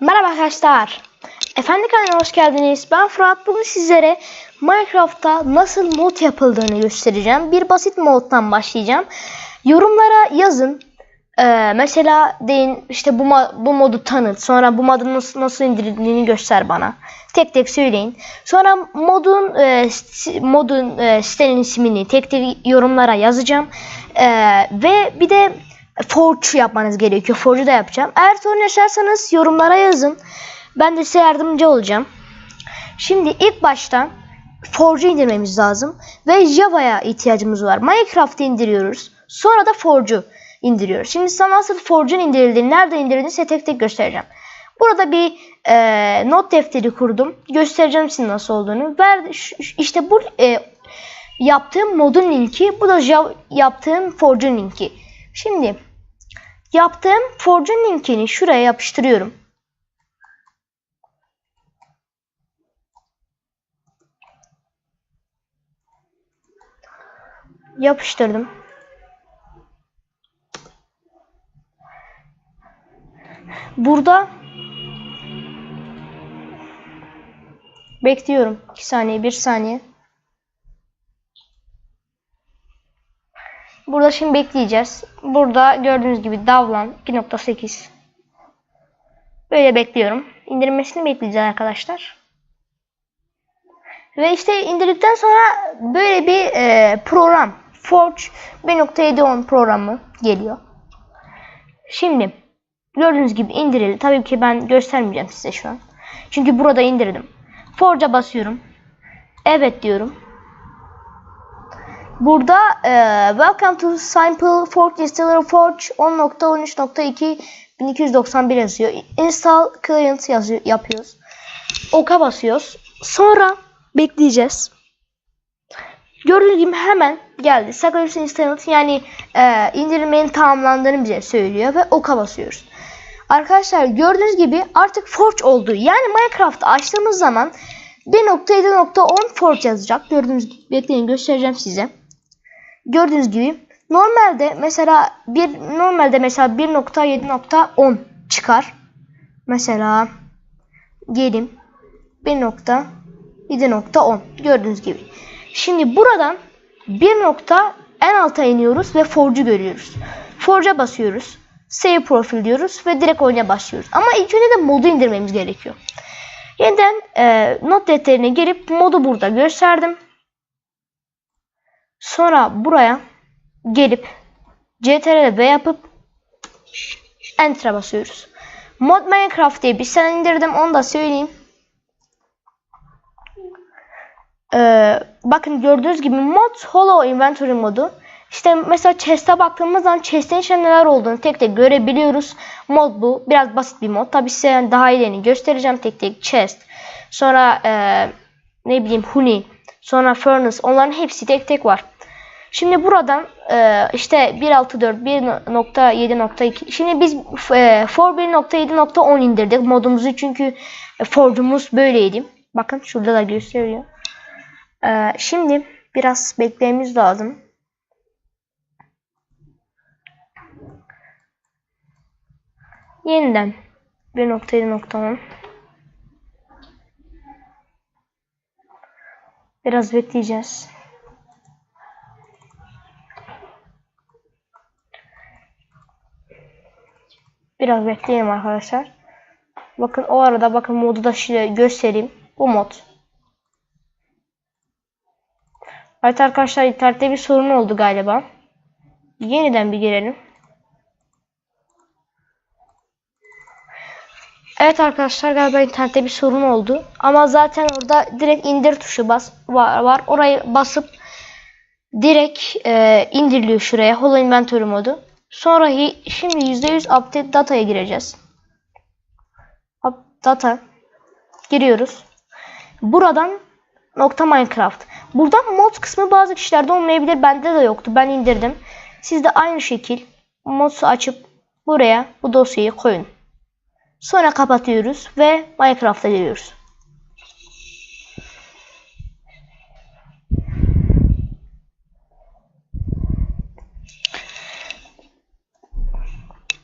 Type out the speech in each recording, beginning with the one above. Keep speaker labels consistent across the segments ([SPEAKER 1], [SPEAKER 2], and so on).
[SPEAKER 1] Merhaba arkadaşlar. Efendi kanalına hoş geldiniz. Ben Fırat. Bugün sizlere Minecraft'ta nasıl mod yapıldığını göstereceğim. Bir basit moddan başlayacağım. Yorumlara yazın. Ee, mesela deyin işte bu, bu modu tanıt. Sonra bu modun nasıl, nasıl indirildiğini göster bana. Tek tek söyleyin. Sonra modun e, modun e, sitenin ismini tek tek yorumlara yazacağım. Ee, ve bir de Forge yapmanız gerekiyor. Forge'u da yapacağım. Eğer sorun yaşarsanız yorumlara yazın. Ben de size yardımcı olacağım. Şimdi ilk başta Forge'u indirmemiz lazım. Ve Java'ya ihtiyacımız var. Minecraft'ı indiriyoruz. Sonra da Forge'u indiriyoruz. Şimdi size nasıl Forge'un indirildiğini, nerede indirildiğini size tek tek göstereceğim. Burada bir e, not defteri kurdum. Göstereceğim size nasıl olduğunu. Ver, işte bu e, yaptığım modun linki. Bu da Java, yaptığım Forge'un linki. Şimdi yaptığım Forge'un linkini şuraya yapıştırıyorum. Yapıştırdım. Burada bekliyorum. 2 saniye, 1 saniye. Burada şimdi bekleyeceğiz. Burada gördüğünüz gibi Davlan 2.8. Böyle bekliyorum. İndirmesini bekleyeceğiz arkadaşlar. Ve işte indirdikten sonra böyle bir e, program Forge 1.7.10 programı geliyor. Şimdi gördüğünüz gibi indirildi. Tabii ki ben göstermeyeceğim size şu an. Çünkü burada indirdim. Forge'a basıyorum. Evet diyorum. Burada e, Welcome to Simple Forge Distiller Forge 10.13.2 1291 yazıyor. Install Client yazıyor, yapıyoruz. Oka basıyoruz. Sonra bekleyeceğiz. Gördüğünüz gibi hemen geldi. Saklayıcı Instant yani e, indirilmenin tamamlandığını bize söylüyor ve oka basıyoruz. Arkadaşlar gördüğünüz gibi artık Forge oldu. Yani Minecraft'ı açtığımız zaman 1.7.10 Forge yazacak. Gördüğünüz gibi bekleyin göstereceğim size. Gördüğünüz gibi normalde mesela bir normalde mesela 1.7.10 çıkar. Mesela diyelim 1.7.10 gördüğünüz gibi. Şimdi buradan bir nokta en alta iniyoruz ve Forge'u görüyoruz. Forge'a basıyoruz. Save profil diyoruz ve direkt oyuna başlıyoruz. Ama ilk önce de modu indirmemiz gerekiyor. Yeniden e, not defterine girip modu burada gösterdim. Sonra buraya gelip CTRL V yapıp Enter'a basıyoruz. Mod Minecraft diye bir sene indirdim onu da söyleyeyim. Ee, bakın gördüğünüz gibi mod Hollow Inventory modu. İşte mesela chest'e baktığımız zaman chest'in içinde neler olduğunu tek tek görebiliyoruz. Mod bu. Biraz basit bir mod. Tabi size daha iyilerini göstereceğim tek tek chest. Sonra e, ne bileyim honey. Sonra furnace. Onların hepsi tek tek var. Şimdi buradan e, işte 1.6.4, 1.7.2 Şimdi biz e, for 1.7.10 indirdik modumuzu çünkü e, forge'umuz böyleydi. Bakın şurada da gösteriyor. E, şimdi biraz beklememiz lazım. Yeniden 1.7.10 Biraz bekleyeceğiz. Biraz bekleyelim arkadaşlar. Bakın o arada bakın modu da şöyle göstereyim. Bu mod. Evet arkadaşlar internette bir sorun oldu galiba. Yeniden bir girelim. Evet arkadaşlar galiba internette bir sorun oldu. Ama zaten orada direkt indir tuşu bas var. var. Orayı basıp direkt e, indiriliyor şuraya. Holo Inventory modu. Sonra şimdi %100 update data'ya gireceğiz. Data giriyoruz. Buradan nokta Minecraft. Buradan mod kısmı bazı kişilerde olmayabilir. Bende de yoktu. Ben indirdim. Siz de aynı şekil modu açıp buraya bu dosyayı koyun. Sonra kapatıyoruz ve Minecraft'a giriyoruz.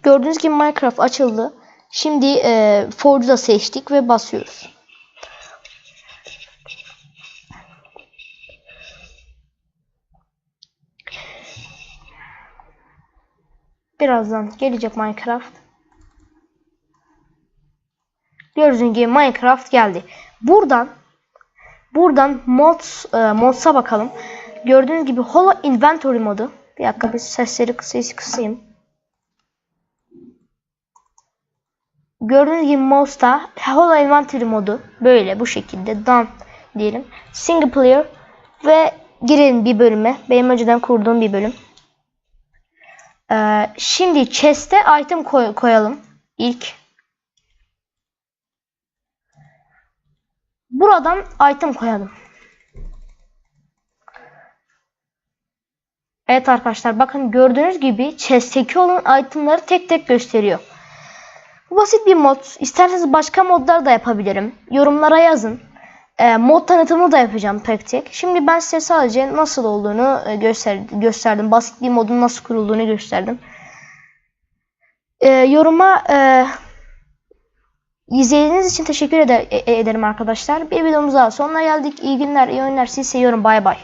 [SPEAKER 1] Gördüğünüz gibi Minecraft açıldı. Şimdi e, Forge'u seçtik ve basıyoruz. Birazdan gelecek Minecraft. Gördüğünüz gibi Minecraft geldi. Buradan buradan mods e, mods'a bakalım. Gördüğünüz gibi Holo Inventory modu. Bir dakika bir sesleri sesi kısayım. Gördüğünüz gibi mouse'da Holo Inventory modu böyle bu şekilde done diyelim. Single player ve girelim bir bölüme. Benim önceden kurduğum bir bölüm. Ee, şimdi chest'e item koy- koyalım. İlk. Buradan item koyalım. Evet arkadaşlar bakın gördüğünüz gibi chest'teki olan itemları tek tek gösteriyor. Bu basit bir mod. İsterseniz başka modlar da yapabilirim. Yorumlara yazın. Ee, mod tanıtımı da yapacağım tek tek. Şimdi ben size sadece nasıl olduğunu e, göster gösterdim. Basit bir modun nasıl kurulduğunu gösterdim. Ee, yoruma e, izlediğiniz için teşekkür e- ederim arkadaşlar. Bir videomuz daha sonuna geldik. İyi günler, iyi oyunlar. Sizi seviyorum. Bay bay.